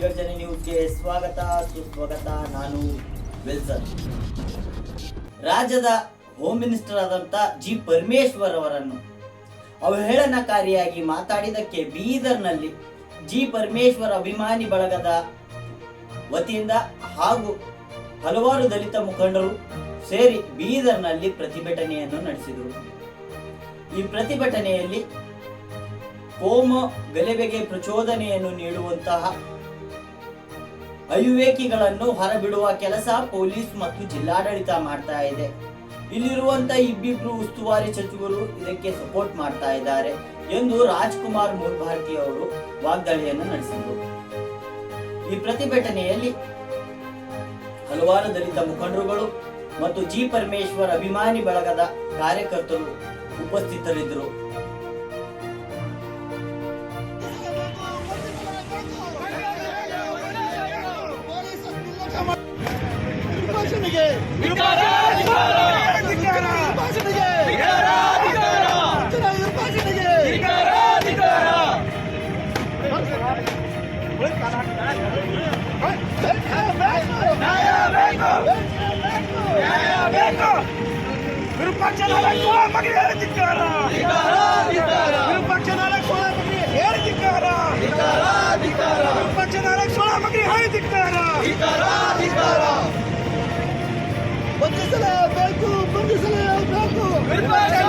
ಗರ್ಜನೆ ನ್ಯೂಸ್ಗೆ ಸ್ವಾಗತ. ಸುಸ್ವಾಗತ. ನಾನು ವಿಲ್ಸನ್. ರಾಜ್ಯದ ಹೋಮ್ ಮಿನಿಸ್ಟರ್ ಆದಂತ ಜಿ. ಪರಮೇಶ್ವರ್ ಅವರನ್ನು ಅವಹೇಳನಕಾರಿಯಾಗಿ ಮಾತಾಡಿದಕ್ಕೆ ಬೀದರ್ನಲ್ಲಿ ಜಿ. ಪರಮೇಶ್ವರ್ ಅಭಿಮಾನಿ ಬಳಗದ ವತಿಯಿಂದ ಹಾಗೂ ಹಲವಾರು ದಲಿತ ಮುಖಂಡರು ಸೇರಿ ಬೀದರ್ನಲ್ಲಿ ಪ್ರತಿಭಟನೆಯನ್ನು ನಡೆಸಿದರು. ಈ ಪ್ರತಿಭಟನೆಯಲ್ಲಿ ಕೋಮ ಗಲಭೆಗೆ ಪ್ರಚೋದನೆಯನ್ನು ನೀಡುವಂತಹ ಅವಿವೇಕಿಗಳನ್ನು ಹೊರಬಿಡುವ ಕೆಲಸ ಪೊಲೀಸ್ ಮತ್ತು ಜಿಲ್ಲಾಡಳಿತ ಮಾಡ್ತಾ ಇದೆ. ಇಲ್ಲಿರುವಂತ ಇಬ್ಬಿಬ್ರು ಉಸ್ತುವಾರಿ ಸಚಿವರು ಇದಕ್ಕೆ ಸಪೋರ್ಟ್ ಮಾಡ್ತಾ ಇದ್ದಾರೆ ಎಂದು ರಾಜ್ಕುಮಾರ್ ಮೂರ್ಭಾರತಿ ಅವರು ವಾಗ್ದಾಳಿಯನ್ನು ನಡೆಸಿದರು. ಈ ಪ್ರತಿಭಟನೆಯಲ್ಲಿ ಹಲವಾರು ದಲಿತ ಮುಖಂಡರುಗಳು ಮತ್ತು ಜಿ ಪರಮೇಶ್ವರ್ ಅಭಿಮಾನಿ ಬಳಗದ ಕಾರ್ಯಕರ್ತರು ಉಪಸ್ಥಿತರಿದ್ದರು. ವಿರೂಪಾಕ್ಷ ನಾಲ್ಕು ಸೋಳ ಮಗನಿಗೆ ಹೇಳಿದ್ದಾರೆ ವಿರೂಪಾಕ್ಷ ನಾಲ್ಕು ಸೋಳ ಮಗನಿಗೆ ಹೇಳಿದ್ದಾರೆ ವಿರೂಪಾಕ್ಷ ನಾಲ್ಕು ಸೋಳ ಮಗನಿಗೆ ಹೇಳಿದ್ದಾರೆ ಬಂಧಿಸಲೇಬೇಕು ಬಂಧಿಸಲೇಬೇಕು ವಿರೂಪಾಕ್ಷ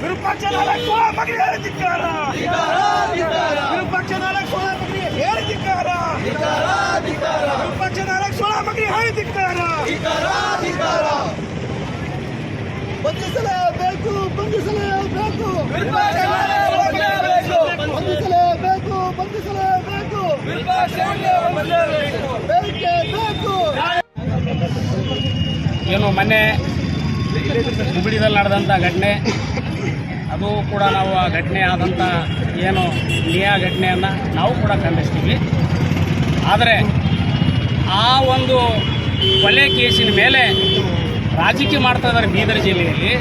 ವಿರೂಪಾಕ್ಷ ನಾಲ್ಕು ಮಗನಿಗೆ ಹೇಳಿದ್ದಾರೆ ವಿರೂಪಾಕ್ಷ ನಾಲ್ಕು ಮಗನಿಗೆ ಹೇಳಿದ್ದಾರೆ ವಿರೂಪಾಕ್ಷ ನಾಲ್ಕು ಸೋಳ ಮಗನಿಗೆ ಹೇಳಿದ್ದಾರೆ ಬಂಧಿಸಲೇಬೇಕು ಬಂಧಿಸಲೇಬೇಕು ಬಂಧಿಸಲೇಬೇಕು ಬೇಕು ಏನು ಮೊನ್ನೆ ಹುಬ್ಬಳ್ಳಿದಲ್ಲಿ ನಡೆದಂಥ ಘಟನೆ. ಅದು ಕೂಡ ನಾವು ಆ ಘಟನೆ ಆದಂಥ ಏನು ನಿಯಾ ಘಟನೆಯನ್ನು ನಾವು ಕೂಡ ಖಂಡಿಸ್ತೀವಿ. ಆದರೆ ಆ ಒಂದು ಕೊಲೆ ಕೇಸಿನ ಮೇಲೆ ರಾಜಕೀಯ ಮಾಡ್ತಾ ಇದ್ದಾರೆ ಬೀದರ್ ಜಿಲ್ಲೆಯಲ್ಲಿ.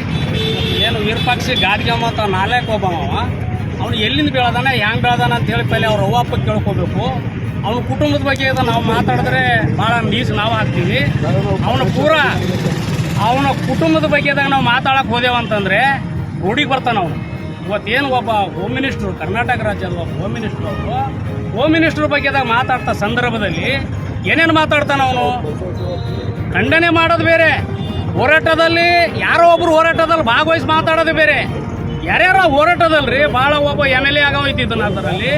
ಏನು ವಿರೂಪಾಕ್ಷಿ ಗಾಡ್ಗೆಮ್ಮ ಅಂತ ನಾಲ್ಕು ಒಬ್ಬವ ಅವನು ಎಲ್ಲಿಂದ ಬೆಳೆದಾನೆ, ಹ್ಯಾಂಗೆ ಬೆಳೆದಾನ ಅಂತ ಹೇಳಿ ಪहिले ಅವ್ರ ಅವ್ವ ಅಪ್ಪ ಕೇಳ್ಕೋಬೇಕು. ಅವನ ಕುಟುಂಬದ ಬಗ್ಗೆ ನಾವು ಮಾತಾಡಿದ್ರೆ ಭಾಳ ಮೀಸ ನಾವು ಹಾಕ್ತೀವಿ. ಅವನ ಪೂರ, ಅವನ ಕುಟುಂಬದ ಬಗ್ಗೆದಾಗ ನಾವು ಮಾತಾಡಕ್ಕೆ ಹೋದೆವಂತಂದ್ರೆ ರೂಢಿಗೆ ಬರ್ತಾನೆ ಅವನು. ಇವತ್ತೇನು ಒಬ್ಬ ಹೋಮ್ ಮಿನಿಸ್ಟ್ರು ಕರ್ನಾಟಕ ರಾಜ್ಯದ ಹೋಮ್ ಮಿನಿಸ್ಟ್ರು ಅವರು ಹೋಮ್ ಮಿನಿಸ್ಟ್ರ್ ಬಗ್ಗೆದಾಗ ಮಾತಾಡ್ತಾ ಸಂದರ್ಭದಲ್ಲಿ ಏನೇನು ಮಾತಾಡ್ತಾನೆ ಅವನು? ಖಂಡನೆ ಮಾಡೋದು ಬೇರೆ. ಹೋರಾಟದಲ್ಲಿ ಯಾರೋ ಒಬ್ಬರು ಹೋರಾಟದಲ್ಲಿ ಭಾಗವಹಿಸಿ ಮಾತಾಡೋದು ಬೇರೆ. ಯಾರ್ಯಾರ ಹೋರಾಟದಲ್ರಿ, ಭಾಳ ಒಬ್ಬ ಎಂ ಎಲ್ ಎ ಆಗೋಯ್ತಿದ್ದನ ಅದರಲ್ಲಿ.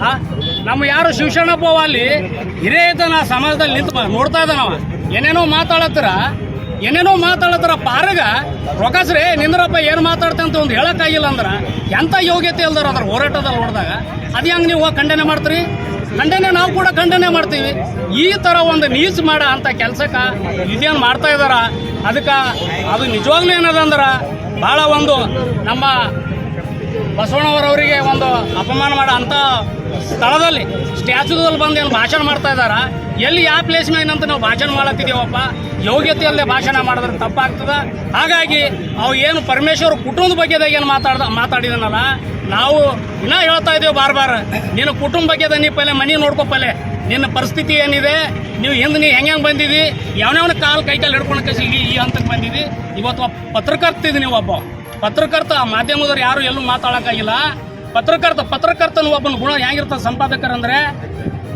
ಹಾಂ ನಮ್ಮ ಯಾರು ಶಿವಶರಣಪ್ಪ ಅಲ್ಲಿ ಹಿರಿಯ ಇದ್ದಾನ ಸಮಾಜದಲ್ಲಿ ನಿಂತು ನೋಡ್ತಾ ಇದ್ದಾನವ. ಏನೇನೋ ಮಾತಾಡತ್ತರ? ಏನೇನೋ ಮಾತಾಡತ್ತರ ಪಾರಗ. ರೊಕ್ಕಸ್ರಿ, ನಿಂದ್ರಪ್ಪ, ಏನು ಮಾತಾಡ್ತೆ ಅಂತ ಒಂದು ಹೇಳೋಕ್ಕಾಗಿಲ್ಲ ಅಂದ್ರೆ ಎಂಥ ಯೋಗ್ಯತೆ ಇಲ್ದಾರ ಅದ್ರ ಹೋರಾಟದಲ್ಲಿ ಹೊಡೆದಾಗ. ಅದು ಹೆಂಗೆ ನೀವು ಖಂಡನೆ ಮಾಡ್ತೀರಿ? ಖಂಡನೆ ನಾವು ಕೂಡ ಖಂಡನೆ ಮಾಡ್ತೀವಿ. ಈ ಥರ ಒಂದು ನೀಚ್ ಮಾಡ ಅಂತ ಕೆಲ್ಸಕ್ಕೆ ಇದೇನು ಮಾಡ್ತಾ ಇದಾರ? ಅದಕ್ಕೆ ಅದು ನಿಜವಾಗ್ಲೂ ಏನದಂದ್ರೆ ಭಾಳ ಒಂದು ನಮ್ಮ ಬಸವಣ್ಣವರವರಿಗೆ ಒಂದು ಅಪಮಾನ ಮಾಡೋ ಅಂಥ ಸ್ಥಳದಲ್ಲಿ ಸ್ಟ್ಯಾಚ್ಯೂದಲ್ಲಿ ಬಂದು ಏನು ಭಾಷಣ ಮಾಡ್ತಾ ಇದ್ದಾರ? ಎಲ್ಲಿ ಯಾವ ಪ್ಲೇಸ್ ಅಂತ ನಾವು ಭಾಷಣ ಮಾಡತ್ತಿದ್ದೀವಪ್ಪ ಯೋಗ್ಯತೆ ಅಲ್ಲದೆ ಭಾಷಣ ಮಾಡಿದ್ರೆ ತಪ್ಪಾಗ್ತದ? ಹಾಗಾಗಿ ಅವು ಏನು ಪರಮೇಶ್ವರ್ ಕುಟುಂಬದ ಬಗ್ಗೆದಾಗ ಏನು ಮಾತಾಡ್ದ ಮಾತಾಡಿದನಲ್ಲ, ನಾವು ಇನ್ನೂ ಹೇಳ್ತಾ ಇದ್ದೀವಿ ಬಾರ್ ಬಾರ್, ನಿನ್ನ ಕುಟುಂಬ ಬಗ್ಗೆದ ನೀ ಪಲ್ಲೆ ಮನೆ ನೋಡ್ಕೊಪಲ್ಲೆ ನಿನ್ನ ಪರಿಸ್ಥಿತಿ ಏನಿದೆ? ನೀವು ಹಿಂದೆ ನೀ ಹೆಂಗೆ ಹೆಂಗೆ ಬಂದಿದ್ದೀವಿ ಯಾವನೇ ಕಾಲು ಕೈ ಕಾಲು ಹಿಡ್ಕೊಂಡು ಈ ಹಂತಕ್ಕೆ ಬಂದಿದ್ದೀವಿ ಇವತ್ತು ಒಬ್ಬ ನೀವು ಒಬ್ಬ. ಪತ್ರಕರ್ತ ಮಾಧ್ಯಮದವ್ರು ಯಾರು ಎಲ್ಲೂ ಮಾತಾಡೋಕ್ಕಾಗಿಲ್ಲ. ಪತ್ರಕರ್ತ, ಪತ್ರಕರ್ತನ ಒಬ್ಬನ ಗುಣ ಹೆಂಗಿರ್ತಾವ ಸಂಪಾದಕರಂದ್ರೆ?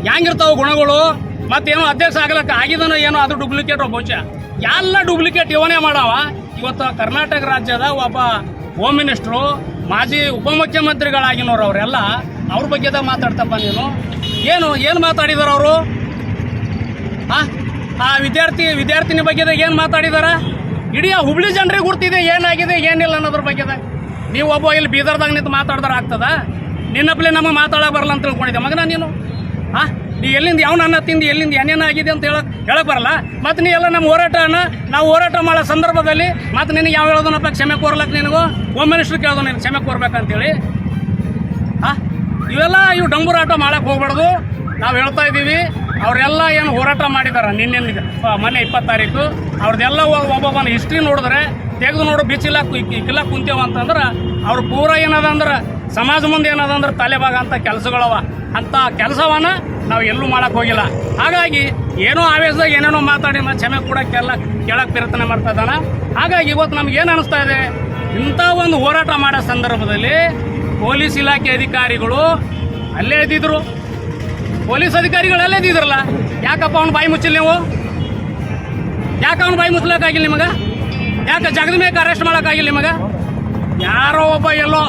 ಹೆಂಗಿರ್ತಾವ ಗುಣಗಳು? ಮತ್ತೇನೋ ಅಧ್ಯಕ್ಷ ಆಗ್ಲಕ್ಕ ಆಗಿದನೋ ಏನೋ ಅದು ಡೂಪ್ಲಿಕೇಟ್ ಬಹುಶಃ ಎಲ್ಲ ಡೂಪ್ಲಿಕೇಟ್ ಇವನೇ ಮಾಡವ. ಇವತ್ತು ಕರ್ನಾಟಕ ರಾಜ್ಯದ ಒಬ್ಬ ಹೋಮ್ ಮಿನಿಸ್ಟ್ರು ಮಾಜಿ ಉಪಮುಖ್ಯಮಂತ್ರಿಗಳಾಗಿನವ್ರು ಅವರೆಲ್ಲ, ಅವ್ರ ಬಗ್ಗೆದಾಗ ಮಾತಾಡ್ತಪ್ಪ ನೀನು. ಏನು ಏನು ಮಾತಾಡಿದಾರ ಅವರು? ಆ ಆ ವಿದ್ಯಾರ್ಥಿ, ವಿದ್ಯಾರ್ಥಿನಿ ಬಗ್ಗೆದಾಗ ಏನು ಮಾತಾಡಿದಾರ? ಇಡೀ ಹುಬ್ಳಿ ಜನರಿಗೆ ಗುರ್ತಿದೆ, ಏನಾಗಿದೆ, ಏನಿಲ್ಲ ಅನ್ನೋದ್ರ ಬಗ್ಗೆ ನೀವು ಒಬ್ಬ ಇಲ್ಲಿ ಬೀದರ್ದಾಗ ನಿಂತು ಮಾತಾಡಿದ್ರೆ ಆಗ್ತದ? ನಿನ್ನಪ್ಲೆ ನಮಗೆ ಮಾತಾಡೋ ಬರಲ್ಲ ಅಂತ ತಿಳ್ಕೊಂಡಿದ್ದೆ. ಮಗನ ನೀನು? ಆ? ನೀ ಎಲ್ಲಿಂದ, ಯಾವ ಅನ್ನ ತಿಂದು ಎಲ್ಲಿಂದ, ಏನೇನು ಆಗಿದೆ ಅಂತ ಹೇಳಕ್ ಹೇಳಕ್ ಬರಲ್ಲ. ಮತ್ತು ನೀ ಎಲ್ಲ ನಮ್ಮ ಹೋರಾಟನ, ನಾವು ಹೋರಾಟ ಮಾಡೋ ಸಂದರ್ಭದಲ್ಲಿ ಮತ್ತೆ ನಿನಗೆ ಯಾವ ಹೇಳೋದನಪ್ಪ? ಕ್ಷಮೆ ಕೋರ್ಲಕ್ಕೆ ನಿನಗೂ? ಹೋಮ್ ಮಿನಿಸ್ಟ್ರ್ ಕೇಳೋದು ನೀನು, ಕ್ಷಮೆ ಕೋರ್ಬೇಕಂತೇಳಿ. ಆ? ಇವೆಲ್ಲ ಇವು ಡಂಬೂರಾಟ ಮಾಡಕ್ ಹೋಗ್ಬಾರ್ದು. ನಾವು ಹೇಳ್ತಾ ಇದ್ದೀವಿ ಅವರೆಲ್ಲ ಏನು ಹೋರಾಟ ಮಾಡಿದಾರ ನಿನ್ನೆ ಮೊನ್ನೆ ಇಪ್ಪತ್ತು ತಾರೀಕು ಅವ್ರದ್ದೆಲ್ಲ ಒಬ್ಬೊಬ್ಬನ ಹಿಸ್ಟ್ರಿ ನೋಡಿದ್ರೆ ತೆಗೆದು ನೋಡು, ಬಿಚ್ಚಿಲ್ಲ ಇಕ್ಕಿಲ್ಲ ಕುಂತೇವ ಅಂತಂದ್ರೆ ಅವ್ರು ಪೂರ ಏನದ ಅಂದ್ರೆ ಸಮಾಜ ಮುಂದೆ ಏನದ ಅಂದ್ರೆ ತಲೆಬಾಗ ಅಂತ ಕೆಲಸಗಳವ. ಅಂತ ಕೆಲಸವನ್ನ ನಾವು ಎಲ್ಲೂ ಮಾಡಕ್ ಹೋಗಿಲ್ಲ. ಹಾಗಾಗಿ ಏನೋ ಆವೇಶದಾಗ ಏನೇನೋ ಮಾತಾಡಿ ನಾ ಕ್ಷಮೆ ಕೂಡ ಕೆಲ ಕೇಳಕ್ಕೆ ಪ್ರಯತ್ನ ಮಾಡ್ತಾ ಇದ್ದಾನ. ಹಾಗಾಗಿ ಇವತ್ತು ನಮ್ಗೆ ಏನು ಅನಿಸ್ತಾ ಇದೆ? ಇಂಥ ಒಂದು ಹೋರಾಟ ಮಾಡೋ ಸಂದರ್ಭದಲ್ಲಿ ಪೊಲೀಸ್ ಇಲಾಖೆ ಅಧಿಕಾರಿಗಳು ಅಲ್ಲೇ ಇದ್ದಿದ್ರು. ಪೊಲೀಸ್ ಅಧಿಕಾರಿಗಳಲ್ಲೇ ಇದ್ದಿದ್ರಲ್ಲ ಯಾಕಪ್ಪ ಅವ್ನು ಬಾಯಿ ಮುಚ್ಚಿಲ್ಲ ನೀವು? ಯಾಕೆ ಅವ್ನು ಬಾಯಿ ಮುಚ್ಚಲಕ್ಕಾಗಿಲ್ಲ ನಿಮಗೆ? ಯಾಕೆ ಜಗದ ಮೇಲೆ ಅರೆಸ್ಟ್ ಮಾಡೋಕ್ಕಾಗಿಲ್ಲ ನಿಮಗೆ? ಯಾರೋ ಒಬ್ಬ ಎಲ್ಲೋ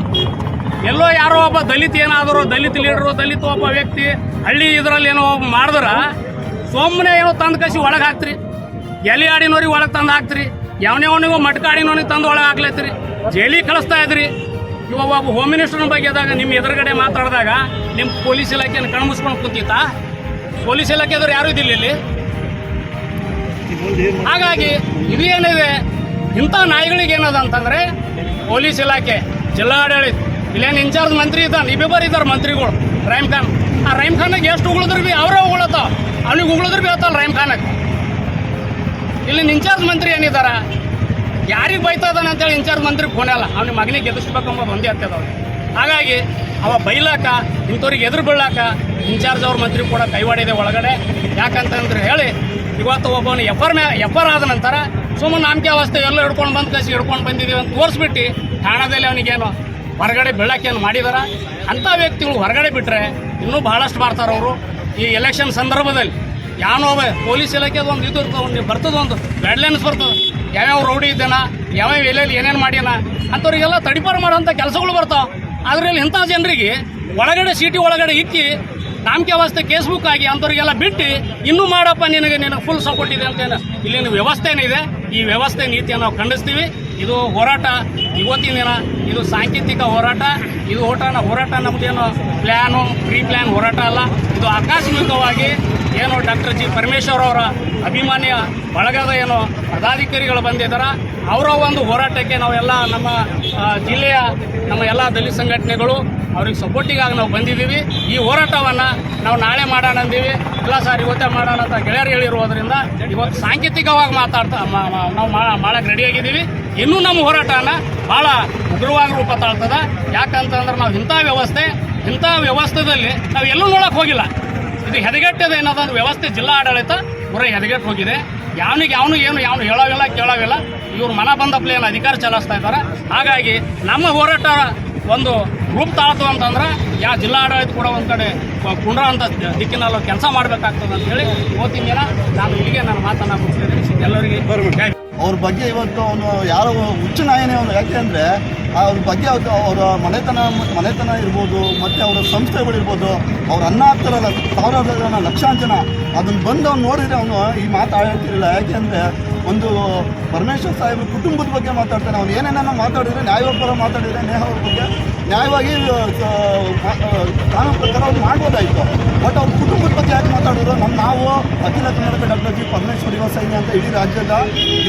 ಎಲ್ಲೋ ಯಾರೋ ಒಬ್ಬ ದಲಿತ ಏನಾದರೂ, ದಲಿತ ಲೀಡರು ದಲಿತ ಒಬ್ಬ ವ್ಯಕ್ತಿ, ಹಳ್ಳಿ ಇದರಲ್ಲಿ ಏನೋ ಮಾಡಿದ್ರೆ ಸುಮ್ಮನೆ ಏನೋ ತಂದು ಕಸಿ ಒಳಗೆ ಹಾಕ್ತ್ರಿ. ಎಲೆ ಆಡಿನವ್ರಿಗೆ ಒಳಗೆ ತಂದು ಹಾಕ್ತ್ರಿ. ಅವನಿಗೂ ಮಟ್ಕಾಡಿನವನಿಗೆ ತಂದು ಒಳಗೆ ಹಾಕ್ಲತ್ತಿರಿ ಜೈಲಿಗೆ ಕಳಿಸ್ತಾ ಇದ್ರಿ. ಇವಾಗ ಒಬ್ಬ ಹೋಮ್ ಮಿನಿಸ್ಟರ್ನ ಬಗ್ಗೆದಾಗ ನಿಮ್ಮ ಎದುರುಗಡೆ ಮಾತಾಡಿದಾಗ ನಿಮ್ಮ ಪೊಲೀಸ್ ಇಲಾಖೆಯನ್ನು ಕಣ್ಮುಸ್ಕೊಂಡು ಕುಂತಿತ್ತ? ಪೊಲೀಸ್ ಇಲಾಖೆದವ್ರು ಯಾರು ಇದ್ದಿಲ್ಲ ಇಲ್ಲಿ. ಹಾಗಾಗಿ ಇದು ಏನಿದೆ ಇಂಥ ನಾಯಿಗಳಿಗೆ ಏನದ ಅಂತಂದ್ರೆ ಪೊಲೀಸ್ ಇಲಾಖೆ, ಜಿಲ್ಲಾಡಳಿತ, ಇಲ್ಲೇನು ಇನ್ಚಾರ್ಜ್ ಮಂತ್ರಿ ಇದ್ದಾನೆ, ಇಬ್ಬಿಬ್ಬರು ಇದ್ದಾರೆ ಮಂತ್ರಿಗಳು, ರೈಮ್ ಖಾನ್. ಆ ರೈಮ್ ಖಾನಾಗ ಎಷ್ಟು ಉಗುಳಿದ್ರು ಬಿ ಅವರೇ ಉಗುಳತ್ತಾವ ಅವ್ನಿಗೆ ಉಗುಳಿದ್ರು ಬಿ ಹೇಳ್ತಾವ ರೈಮ್ ಖಾನಾಗ. ಇಲ್ಲಿ ಇನ್ಚಾರ್ಜ್ ಮಂತ್ರಿ ಏನಿದಾರ? ಯಾರಿಗೆ ಬೈತಾ ಇದ್ದಾನೆ ಅಂತೇಳಿ ಇನ್ಚಾರ್ಜ್ ಮಂತ್ರಿ ಫೋನ್ ಅಲ್ಲ. ಅವ್ನಿಗೆ ಮಗನಿಗೆ ಅಂಬ ಒಂದೇ ಆಗ್ತದ ಹಾಗಾಗಿ ಅವ ಬೈಲಾಕ, ಇಂಥವ್ರಿಗೆ ಎದುರು ಬೀಳಾಕ ಇನ್ಚಾರ್ಜ್ ಅವ್ರ ಮಂತ್ರಿ ಕೂಡ ಕೈವಾಡಿದೆ ಒಳಗಡೆ. ಯಾಕಂತಂದ್ರೆ ಹೇಳಿ, ಇವತ್ತು ಒಬ್ಬನು ಎಫ್ ಎಫರ್ ಮೇ ಎಫ್ ಆರ್ ಆದ ನಂತರ ಸುಮ್ಮನೆ ನಾಮಕೆ ಅವಸ್ಥೆ ಎಲ್ಲ ಹಿಡ್ಕೊಂಡು ಬಂದು ಕಸಿ ಹಿಡ್ಕೊಂಡು ಬಂದಿದ್ದೀವಿ ಅಂತ ತೋರಿಸ್ಬಿಟ್ಟು ಠಾಣದಲ್ಲಿ ಅವನಿಗೇನು ಹೊರಗಡೆ ಬೀಳಾಕೇನು ಮಾಡಿದಾರ? ಅಂಥ ವ್ಯಕ್ತಿಗಳು ಹೊರಗಡೆ ಬಿಟ್ಟರೆ ಇನ್ನೂ ಭಾಳಷ್ಟು ಮಾಡ್ತಾರೆ ಅವರು. ಈ ಎಲೆಕ್ಷನ್ ಸಂದರ್ಭದಲ್ಲಿ ಯಾವ ಪೊಲೀಸ್ ಇಲಾಖೆದು ಒಂದು ಇದು ಇರ್ತದೆ, ಒಂದು ಬರ್ತದ, ಒಂದು ಗೈಡ್ಲೈನ್ಸ್ ಬರ್ತದೆ. ಯಾವ್ಯಾವ ರೌಡಿ ಇದ್ದಾನ, ಯಾವ್ಯಾವ ಎಲ್ಲೆಲ್ಲಿ ಏನೇನು ಮಾಡ್ಯಾನ, ಅಂಥವ್ರಿಗೆಲ್ಲ ತಡಿಪಾರು ಮಾಡೋಂಥ ಕೆಲಸಗಳು ಬರ್ತಾವ. ಅದರಲ್ಲಿ ಇಂಥ ಜನರಿಗೆ ಒಳಗಡೆ ಸಿಟಿ ಒಳಗಡೆ ಇಕ್ಕಿ, ನಾಮಕೆ ವ್ಯವಸ್ಥೆ ಕೇಸ್ ಬುಕ್ ಆಗಿ ಅಂಥವ್ರಿಗೆಲ್ಲ ಬಿಟ್ಟು, ಇನ್ನೂ ಮಾಡಪ್ಪ, ನಿನಗೆ ನಿನಗೆ ಫುಲ್ ಸಪೋರ್ಟ್ ಇದೆ ಅಂತ ಏನು ಇಲ್ಲಿನ ವ್ಯವಸ್ಥೆ ಏನಿದೆ ಈ ವ್ಯವಸ್ಥೆ ನೀತಿಯನ್ನು ನಾವು ಖಂಡಿಸ್ತೀವಿ. ಇದು ಹೋರಾಟ, ಇವತ್ತಿನ ದಿನ ಇದು ಸಾಂಕೇತಿಕ ಹೋರಾಟ. ಇದು ಹೋರಾಟ ಹೋರಾಟ ನಮ್ದೇನು ಪ್ಲ್ಯಾನು ಪ್ರೀ ಪ್ಲ್ಯಾನ್ ಹೋರಾಟ ಅಲ್ಲ. ಇದು ಆಕಸ್ಮಿಕವಾಗಿ ಏನು ಡಾಕ್ಟರ್ ಜಿ ಪರಮೇಶ್ವರ್ ಅವರ ಅಭಿಮಾನಿಯ ಬಳಗದ ಏನು ಪದಾಧಿಕಾರಿಗಳು ಬಂದಿದ್ದಾರೆ, ಅವರ ಒಂದು ಹೋರಾಟಕ್ಕೆ ನಾವೆಲ್ಲ ನಮ್ಮ ಜಿಲ್ಲೆಯ ನಮ್ಮ ಎಲ್ಲ ದಲಿತ ಸಂಘಟನೆಗಳು ಅವ್ರಿಗೆ ಸಪೋರ್ಟಿಗಾಗಿ ನಾವು ಬಂದಿದ್ದೀವಿ. ಈ ಹೋರಾಟವನ್ನು ನಾವು ನಾಳೆ ಮಾಡೋಣ ಅಂದೀವಿ. ಇಲ್ಲ ಸರ್, ಇವತ್ತೇ ಮಾಡೋಣ ಅಂತ ಗೆಳೆಯರು ಹೇಳಿರೋದ್ರಿಂದ ಇವತ್ತು ಸಾಂಕೇತಿಕವಾಗಿ ಮಾತಾಡ್ತಾ ನಾವು ಮಾಡಕ್ಕೆ ರೆಡಿಯಾಗಿದ್ದೀವಿ ಇನ್ನೂ ನಮ್ಮ ಹೋರಾಟನ ಭಾಳ ಉಗ್ರವಾಗಿ ರೂಪ ತಾಳ್ತದ ಯಾಕಂತಂದ್ರೆ ನಾವು ಇಂಥ ವ್ಯವಸ್ಥೆ, ಇಂಥ ವ್ಯವಸ್ಥೆಯಲ್ಲಿ ನಾವು ಎಲ್ಲೂ ನೋಡಕ್ಕೆ ಹೋಗಿಲ್ಲ. ಇದು ಹೆದಗೆಟ್ಟದ ಏನದಂದ್ರೆ ವ್ಯವಸ್ಥೆ ಜಿಲ್ಲಾ ಆಡಳಿತ ಪೂರ ಹೆದಗೆಟ್ಟು ಹೋಗಿದೆ. ಯಾವನಿಗೆ ಯಾವನು ಏನು ಯಾವನು ಹೇಳೋವಿಲ್ಲ ಕೇಳೋವಿಲ್ಲ ಇವ್ರು ಮನ ಬಂದ ಏನು ಅಧಿಕಾರ ಚಲಾಯಿಸ್ತಾ ಇದ್ದಾರೆ. ಹಾಗಾಗಿ ನಮ್ಮ ಹೋರಾಟ ಒಂದು ರೂಪ ತಾಳ್ತು ಅಂತಂದ್ರೆ ಯಾವ ಜಿಲ್ಲಾ ಆಡಳಿತ ಕೂಡ ಒಂದು ಕಡೆ ಕುಂಡ್ರ ಅಂತ ದಿಕ್ಕಿನಲ್ಲಿ ಕೆಲಸ ಮಾಡಬೇಕಾಗ್ತದೆ ಅಂತೇಳಿ ಇವತ್ತಿನ ದಿನ ನಾನು ಇಲ್ಲಿಗೆ ನಾನು ಮಾತನ್ನು ಮುಗಿಸ್ತೇನೆ ಎಲ್ಲರಿಗೆ ಅವ್ರ ಬಗ್ಗೆ ಇವತ್ತು ಅವನು ಯಾರೋ ಹುಚ್ಚು ನಾಯನೇ ಅವನು ಯಾಕೆ ಅಂದರೆ ಅವ್ರ ಬಗ್ಗೆ ಅವರ ಮನೆತನ ಮನೆತನ ಇರ್ಬೋದು, ಮತ್ತು ಅವರ ಸಂಸ್ಥೆಗಳಿರ್ಬೋದು ಅವ್ರ ಅನ್ನ ಹಾಕ್ತಾರಲ್ಲ ಸಾವಿರಾರು ಜನ ಲಕ್ಷಾಂತರ ಜನ ಅದನ್ನು ಬಂದು ಅವ್ನು ನೋಡಿದರೆ ಅವನು ಈ ಮಾತು ಆಡ್ತಿರಲಿಲ್ಲ ಯಾಕೆ ಅಂದರೆ ಒಂದು ಪರಮೇಶ್ವರ್ ಸಾಹೇಬ್ರ ಕುಟುಂಬದ ಬಗ್ಗೆ ಮಾತಾಡ್ತಾನೆ. ಅವ್ನು ಏನೇನೋ ಮಾತಾಡಿದ್ರೆ ನ್ಯಾಯೋಪರ ಮಾತಾಡಿದರೆ ನೇಹ ಅವ್ರ ಬಗ್ಗೆ ನ್ಯಾಯವಾಗಿ ಕಾನೂನು ಪ್ರಕಾರ ಅವ್ರು ಮಾಡ್ಬೋದಾಯಿತು. ಬಟ್ ಅವ್ರ ಕುಟುಂಬದ ಬಗ್ಗೆ ಯಾಕೆ ಮಾತಾಡಿದ್ರು ನಮ್ಮ ನಾವು ಅಖಿಲ ಕರ್ನಾಟಕ ಡಾಕ್ಟರ್ ಜಿ ಪರಮೇಶ್ವರ್ ಯುವ ಸೈನ್ಯ ಅಂತ ಇಡೀ ರಾಜ್ಯದ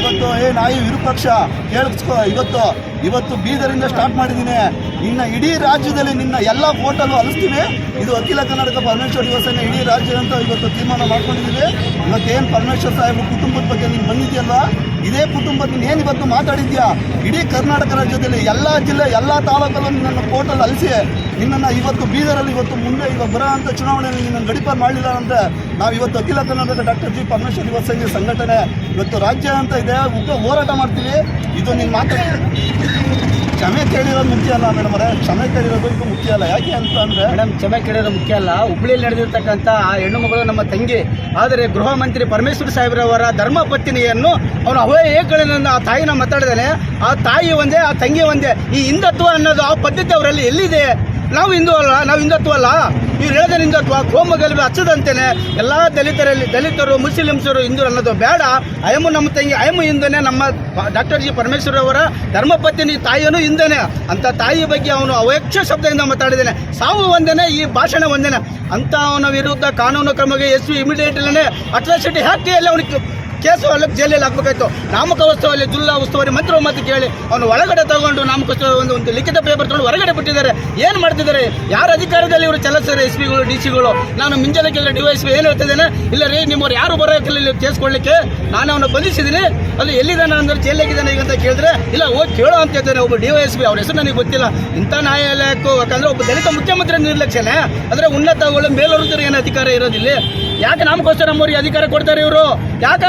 ಇವತ್ತು, ಏ, ನಾಯಿ ವಿರೂಪಕ್ಷ ಕೇಳಿಸ್ಕೊ, ಇವತ್ತು ಇವತ್ತು ಬೀದರಿಂದ ಸ್ಟಾರ್ಟ್ ಮಾಡಿದ್ದೀನಿ. ನಿನ್ನ ಇಡೀ ರಾಜ್ಯದಲ್ಲಿ ನಿನ್ನ ಎಲ್ಲ ಫೋಟೋಲು ಅಲಿಸ್ತೀವಿ ಇದು ಅಖಿಲ ಕರ್ನಾಟಕ ಪರಮೇಶ್ವರ್ ಯುವ ಸೇನೆ ಇಡೀ ರಾಜ್ಯ ಅಂತ ಇವತ್ತು ತೀರ್ಮಾನ ಮಾಡ್ಕೊಂಡಿದ್ದೀವಿ. ಇವತ್ತೇನು ಪರಮೇಶ್ವರ್ ಸಾಹೇಬ್ ಕುಟುಂಬದ ಬಗ್ಗೆ ನೀನು ಬಂದಿದ್ಯಲ್ಲ ಇದೇ ಕುಟುಂಬದ ನೀನು ಏನು ಇವತ್ತು ಮಾತಾಡಿದ್ಯಾ? ಇಡೀ ಕರ್ನಾಟಕ ರಾಜ್ಯದಲ್ಲಿ ಎಲ್ಲ ಜಿಲ್ಲೆ, ಎಲ್ಲ ತಾಲೂಕಲ್ಲೂ ನಿನ್ನನ್ನು ಕೋರ್ಟಲ್ಲಿ ಅಲಿಸಿ, ನಿನ್ನನ್ನು ಇವತ್ತು ಬೀದರಲ್ಲಿ ಇವತ್ತು ಮುಂದೆ ಇವಾಗ ಬರೋ ಅಂಥ ಚುನಾವಣೆಯಲ್ಲಿ ನಿನ್ನನ್ನು ಗಡಿಪಾರು ಮಾಡಲಿಲ್ಲ ಅಂದರೆ ನಾವು ಇವತ್ತು ಅಖಿಲ ಕರ್ನಾಟಕ ಡಾಕ್ಟರ್ ಜಿ ಪರಮೇಶ್ವರ್ ಯುವ ಸಂಘಟನೆ ಇವತ್ತು ರಾಜ್ಯ ಅಂತ ಇದೆ, ಉಗ್ರ ಹೋರಾಟ ಮಾಡ್ತೀವಿ. ಇದು ನಿನ್ನ ಮಾತಾಡಿ ಕ್ಷಮೆ ಕೇಳಿರೋದು ಮುಖ್ಯ ಅಲ್ಲ ಮೇಡಮ್ ಅವರೇ? ಕ್ಷಮೆ ಕೇಳಿರೋದು ಇದು ಮುಖ್ಯ ಅಲ್ಲ. ಯಾಕೆ ಅಂತ ಅಂದರೆ ಮೇಡಮ್ ಕ್ಷಮೆ ಕೇಳಿರೋದು ಮುಖ್ಯ ಅಲ್ಲ. ಹುಬ್ಳಿಯಲ್ಲಿ ನಡೆದಿರ್ತಕ್ಕಂಥ ಆ ಹೆಣ್ಣು ಮಗಳು ನಮ್ಮ ತಂಗಿ. ಆದರೆ ಗೃಹ ಮಂತ್ರಿ ಪರಮೇಶ್ವರ ಸಾಹೇಬ್ರವರ ಧರ್ಮ ಪತ್ನಿಯನ್ನು ಅವನು ಅವೇ ಏಕಳಿನ ಆ ತಾಯಿನ ಮಾತಾಡಿದಾನೆ. ಆ ತಾಯಿ ಒಂದೇ, ಆ ತಂಗಿ ಒಂದೇ. ಈ ಹಿಂದತ್ವ ಅನ್ನೋದು ಆ ಪದ್ಧತಿ ಅವರಲ್ಲಿ ಎಲ್ಲಿದೆ? ನಾವು ಹಿಂದೂ ಅಲ್ಲ ನಾವು ಹಿಂದತ್ವ ಅಲ್ಲ. ಇವ್ರು ಹೇಳೋದ್ರಿಂದ ಕೋಮ ಗಲಭೆ ಹಚ್ಚದಂತೆಯೇ ಎಲ್ಲ ದಲಿತರಲ್ಲಿ ದಲಿತರು, ಮುಸ್ಲಿಮ್ಸರು ಹಿಂದೂ ಅನ್ನೋದು ಬೇಡ. ಅಯಮು ನಮ್ಮ ತಂಗಿ ಅಯಮು ಹಿಂದೆ ನಮ್ಮ ಡಾಕ್ಟರ್ ಜಿ ಪರಮೇಶ್ವರ್ ಅವರ ಧರ್ಮಪತ್ನಿ ತಾಯಿಯನ್ನು ಹಿಂದೆನೆ. ಅಂತ ತಾಯಿಯ ಬಗ್ಗೆ ಅವನು ಅವ್ಯಕ್ಷ ಶಬ್ದದಿಂದ ಮಾತಾಡಿದ್ದಾನೆ. ಸಾವು ಒಂದೇನೆ, ಈ ಭಾಷಣ ಒಂದೇನೆ. ಅಂತ ಅವನ ವಿರುದ್ಧ ಕಾನೂನು ಕ್ರಮಕ್ಕೆ ಎಸ್ ಪಿ ಇಮಿಡಿಯೇಟ್ಲೇ ಅಟ್ರಾಸಿಟಿ ಹಾಕಿ ಅಲ್ಲಿ ಅವನಿಗೆ. ಕೇಸು ಅಲ್ಲಿ ಜೈಲಲ್ಲಿ ಹಾಕ್ಬೇಕಾಯ್ತು. ನಾಮಕೋತ್ಸವಲ್ಲಿ ಜಿಲ್ಲಾ ಉಸ್ತುವಾರಿ ಮಂತ್ರಿ ಮಾತು ಕೇಳಿ ಅವನು ಒಳಗಡೆ ತಗೊಂಡು ನಾಮಕ ಒಂದು ಒಂದು ಲಿಖಿತ ಪೇಪರ್ ತಗೊಂಡು ಹೊರಗಡೆ ಬಿಟ್ಟಿದ್ದಾರೆ. ಏನು ಮಾಡ್ತಿದ್ದಾರೆ? ಯಾರ ಅಧಿಕಾರದಲ್ಲಿ ಇವರು ಚಲಿಸ್ತಾರೆ ಎಸ್ ಪಿಗಳು ಡಿ ಸಿಗಳು ನಾನು ಮುಂಜಾನೆ ಡಿ ವೈಸ್ ಪಿ ಏನು ಹೇಳ್ತಿದ್ದೇನೆ? ಇಲ್ಲ ರೀ, ನಿಮ್ಮವ್ರು ಯಾರು ಬರೋಕ್ಕಿಲ್ಲ ಕೇಸ್ ಕೊಡಲಿಕ್ಕೆ ನಾನು ಅವನು ಬಂಧಿಸಿದ್ದೀನಿ. ಅಲ್ಲಿ ಎಲ್ಲಿದ್ದಾನೆ ಅಂದ್ರೆ ಜೈಲಾಗಿದ್ದಾನೆ ಈಗ ಅಂತ ಕೇಳಿದ್ರೆ, ಇಲ್ಲ, ಹೋಗಿ ಕೇಳೋ ಅಂತ ಹೇಳ್ತಾರೆ ಒಬ್ಬ ಡಿ ವೈ ಎಸ್ ಪಿ ಅವ್ರ ಹೆಸರು ನನಗೆ ಗೊತ್ತಿಲ್ಲ. ಇಂಥ ನ್ಯಾಯಾಲಯಕ್ಕೂ ಯಾಕಂದ್ರೆ ಒಬ್ಬ ದಲಿತ ಮುಖ್ಯಮಂತ್ರಿ ನಿರ್ಲಕ್ಷ್ಯನೇ. ಅಂದರೆ ಉನ್ನತಗಳು ಮೇಲೋರ್ತರು ಏನು ಅಧಿಕಾರ ಇರೋದಿಲ್ಲ. ಯಾಕೆ ನಮಗೋಸ್ಕರ ನಮ್ಮವ್ರಿಗೆ ಅಧಿಕಾರ ಕೊಡ್ತಾರೆ ಇವರು? ಯಾಕೆ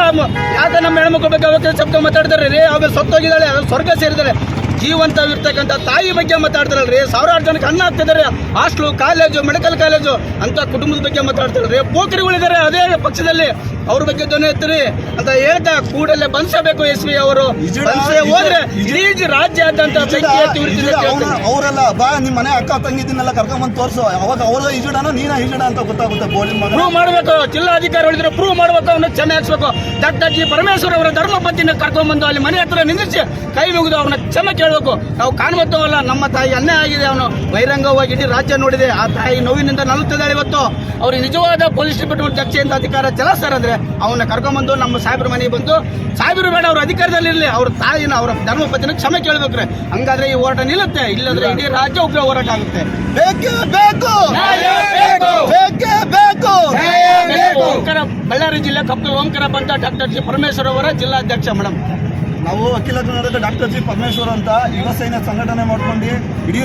ಯಾಕೆ ನಮ್ಮ ಹೆಣ್ಮಕ್ಳ ಬಗ್ಗೆ ಅವಕ್ಕೆ ಶಬ್ದ ಮಾತಾಡ್ತಾರೆ ರೀ? ಅವ್ರು ಸತ್ತೋಗಿದ್ದಾಳೆ ಅವ್ರು ಸ್ವರ್ಗ ಸೇರಿದ್ದಾರೆ ಜೀವಂತವಿರ್ತಕ್ಕಂಥ ತಾಯಿ ಬಗ್ಗೆ ಮಾತಾಡ್ತಾರಲ್ರಿ? ಸಾವಿರಾರು ಜನಕ್ಕೆ ಅನ್ನ ಹಾಕ್ತಿದ್ದಾರೆ. ಹಾಸ್ಟ್ಲು, ಕಾಲೇಜು, ಮೆಡಿಕಲ್ ಕಾಲೇಜು ಅಂತ ಕುಟುಂಬದ ಬಗ್ಗೆ ಮಾತಾಡ್ತಾರಲ್ರಿ? ಪೋಖರಿಗಳಿದ್ದಾರೆ ಅದೇ ಪಕ್ಷದಲ್ಲಿ. ಅವ್ರ ಬಗ್ಗೆ ಧ್ವನಿ ಎತ್ತರಿ ಅಂತ ಹೇಳ್ತಾ ಕೂಡಲೇ ಬಂಧಿಸಬೇಕು ಎಸ್ ಪಿ ಅವರು. ಹೋದ್ರೆ ಇಡೀ ರಾಜ್ಯಾದ್ಯಂತ ಅವರೆಲ್ಲ ಬಾ ನಿಮ್ಮ ಮನೆ ಅಕ್ಕ ತಂಗಿದ್ದನ್ನೆಲ್ಲ ಕರ್ಕೊಂಡ್ಬಂದು ತೋರಿಸು. ಅವಾಗ ಅವ್ರ ಈಜುಡನ ನೀನ ಈಜುಡ ಅಂತ ಗೊತ್ತಾಗುತ್ತೆ ಬೋಳಿ ಮಗ ಪ್ರೂವ್ ಮಾಡಬೇಕು ಜಿಲ್ಲಾಧಿಕಾರಿ ಹೇಳಿದ್ರೆ ಪ್ರೂವ್ ಮಾಡಬೇಕು ಅವನ್ನ ಕ್ಷಮೆ ಹಾಕ್ಸ್ಬೇಕು ಡಾಕ್ಟರ್ ಜಿ ಪರಮೇಶ್ವರ್ ಅವರ ಧರ್ಮಪತಿನ ಕರ್ಕೊಂಡ್ಬಂದು ಅಲ್ಲಿ ಮನೆ ಹತ್ರ ನಿಂದಿಸಿ ಕೈ ಮುಗಿದು ಅವನ ಕ್ಷಮೆ ಕೇಳಬೇಕು. ನಾವು ಕಾಣ್ಬತ್ತವಲ್ಲ ನಮ್ಮ ತಾಯಿ ಅನ್ಯಾಯ ಆಗಿದೆ ಅವನು. ಬಹಿರಂಗವಾಗಿ ಇಡೀ ರಾಜ್ಯ ನೋಡಿದೆ. ಆ ತಾಯಿ ನೋವಿನಿಂದ ನಲುತ್ತಿದ್ದಾಳೆ ಇವತ್ತು. ಅವ್ರಿಗೆ ನಿಜವಾದ ಪೊಲೀಸ್ ಡಿಪಾರ್ಟ್ಮೆಂಟ್ ಚರ್ಚೆಯಿಂದ ಅಧಿಕಾರ ಚಲಾಯಿಸ್ತಾರೆ ಅಂದ್ರೆ ಅವನ್ನ ಕರ್ಕೊಂಡ್ಬಂದು ನಮ್ಮ ಸಾಹೇಬ್ರ ಮನೆಗೆ ಬಂದು ಸಾಹೇಬ್ರು ಬೇಡ ಅವ್ರ ಅಧಿಕಾರದಲ್ಲಿ ಇರಲಿ ಅವ್ರ ತಾಯಿನ ಅವರ ಧರ್ಮಪತಿನ ಕ್ಷಮೆ ಕೇಳಬೇಕ್ರೆ. ಹಂಗಾದ್ರೆ ಈ ಹೋರಾಟ ನಿಲ್ಲುತ್ತೆ. ಇಲ್ಲದ್ರೆ ಇಡೀ ರಾಜ್ಯ ಉಗ್ರ ಹೋರಾಟ ಆಗುತ್ತೆ. ಬೇಕೇ ಬೇಕು. ಬೇಕು. ಬೇಕೇ ಬೇಕು. ಓಂಕಾರ ಬಳ್ಳಾರಿ ಜಿಲ್ಲೆ ಕಪ್ಪು ಓಂಕರ ಬಂತ ಡಾಕ್ಟರ್ ಜಿ ಪರಮೇಶ್ವರ್ ಅವರ ಜಿಲ್ಲಾಧ್ಯಕ್ಷ ಮೇಡಮ್ ನಾವು ಅಖಿಲ ಕರ್ನಾಟಕ ಡಾಕ್ಟರ್ ಜಿ ಪರಮೇಶ್ವರ್ ಅಂತ ಯುವ ಸೈನ್ಯ ಸಂಘಟನೆ ಮಾಡ್ಕೊಂಡು ಇಡೀ